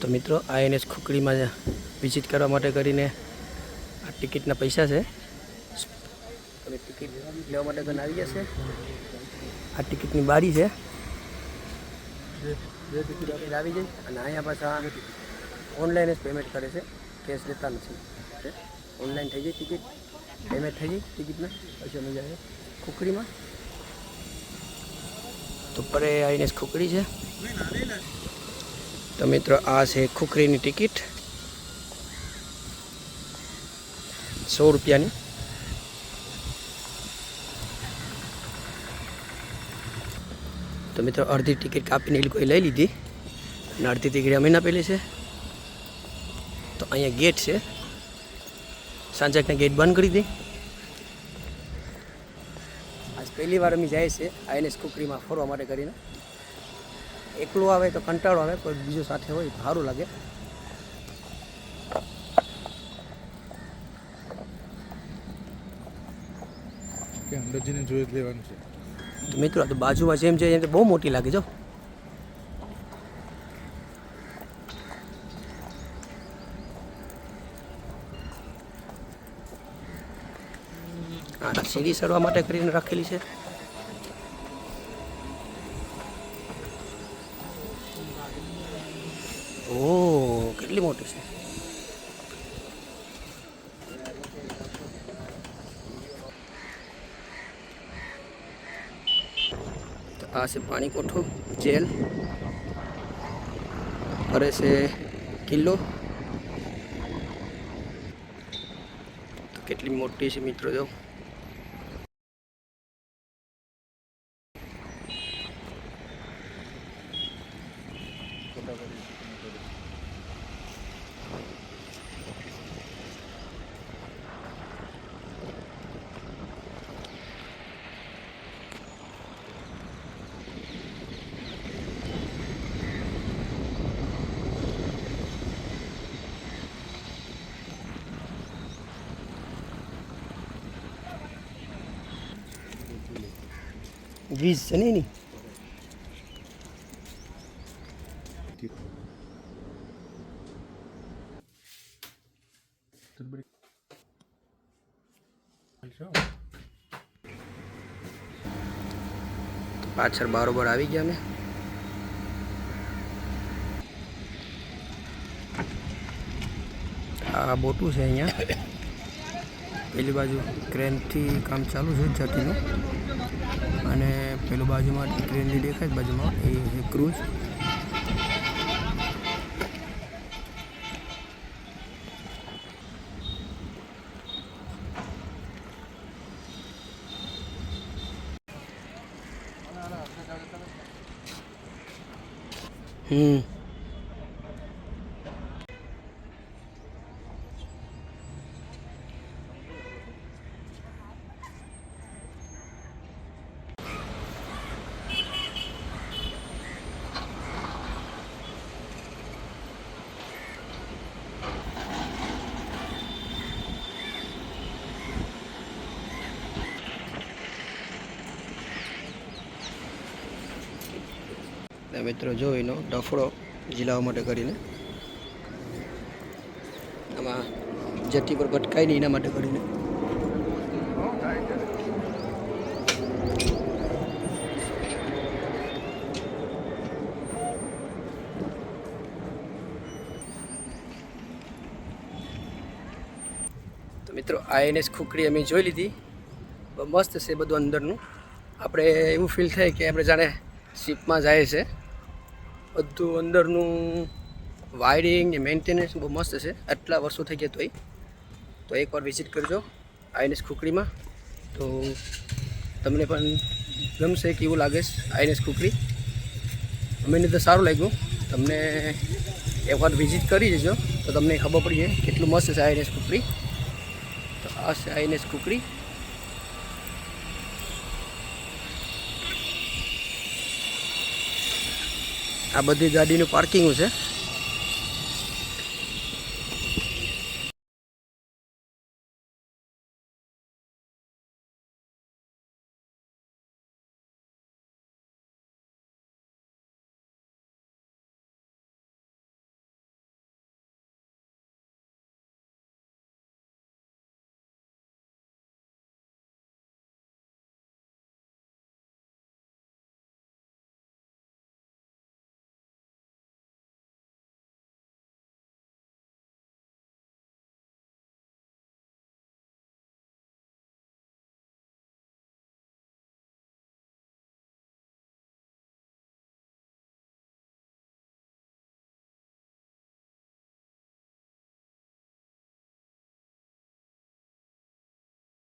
તો મિત્રો INS ખુકડીમાં visit કરવા માટે કરીને આ ટિકિટના પૈસા છે. તમે ટિકિટ લેવા માટે કરીને આવી જશે. આ ટિકિટની બારી છે. ટિકિટ આવી જાય અને અહીંયા પાછા ઓનલાઈન જ પેમેન્ટ કરે છે. કેશ લેતા નથી. ઓનલાઈન થઈ જાય ટિકિટ. પેમેન્ટ થઈ જાય ટિકિટના. પછી અમે જાય. ખુકડીમાં. તો પરે આઈએનએસ ખુકડી છે. તો મિત્રો, આ છે ખુખરીની ટિકિટ. સો રૂપિયાની. તો મિત્રો, અડધી ટિકિટ કાપીને એ લોકોએ લઈ લીધી. અને અડધી ટિકિટ અમે ના પેલી છે. તો અહીંયા ગેટ છે. સાંજકના ગેટ બંધ કરી દે આજ પહેલી વાર અમે જાય છે આઈએનએસ કુકરીમાં ફરવા માટે કરીને. એકલું આવે તો કંટાળો આવે કોઈ બીજો સાથે હોય તો સારું લાગે. કે જોઈ જ લેવાનું છે. મિત્રો આ તો બાજુમાં જેમ છે એમ બહુ મોટી લાગે જો સીડી સરવા માટે કરીને રાખેલી છે. ઓ કેટલી મોટી છે. આ છે પાણી કોઠો જેલ. ફરે છે કિલ્લો. કેટલી મોટી છે મિત્રો, જો. વીજ છે ને એની? પાછળ બારોબર આવી ગયા ને આ બોટું છે અહીંયા. પેલી બાજુ ક્રેનથી કામ ચાલુ છે જતીનું અને પેલું બાજુમાં ટ્રેનની દેખાય બાજુમાં એ છે ક્રૂઝ. હમ. મિત્રો જો એનો ડફડો જીલાવા માટે કરીને. આમાં જતી પર ભટકાય નહીં એના માટે કરીને. તો મિત્રો આઈએનએસ ખુકડી અમે જોઈ લીધી. મસ્ત છે બધું અંદરનું. આપણે એવું ફીલ થાય કે આપણે જાણે શિપમાં જાય છે. બધું અંદરનું વાયરિંગ મેન્ટેનન્સ બહુ મસ્ત છે. આટલા વર્ષો થઈ ગયા તોય. તો એકવાર વિઝિટ કરજો આઈએનએસ ખુકડીમાં. તો તમને પણ ગમશે કે એવું લાગે છે આઈએનએસ ખુકડી. અમને તો સારું લાગ્યું. તમને એકવાર વિઝિટ કરી જજો તો તમને ખબર પડી જાય કેટલું મસ્ત છે આઈએનએસ ખુકડી. તો આ છે આઈએનએસ ખુકડી. આ બધી ગાડીનું પાર્કિંગ છે.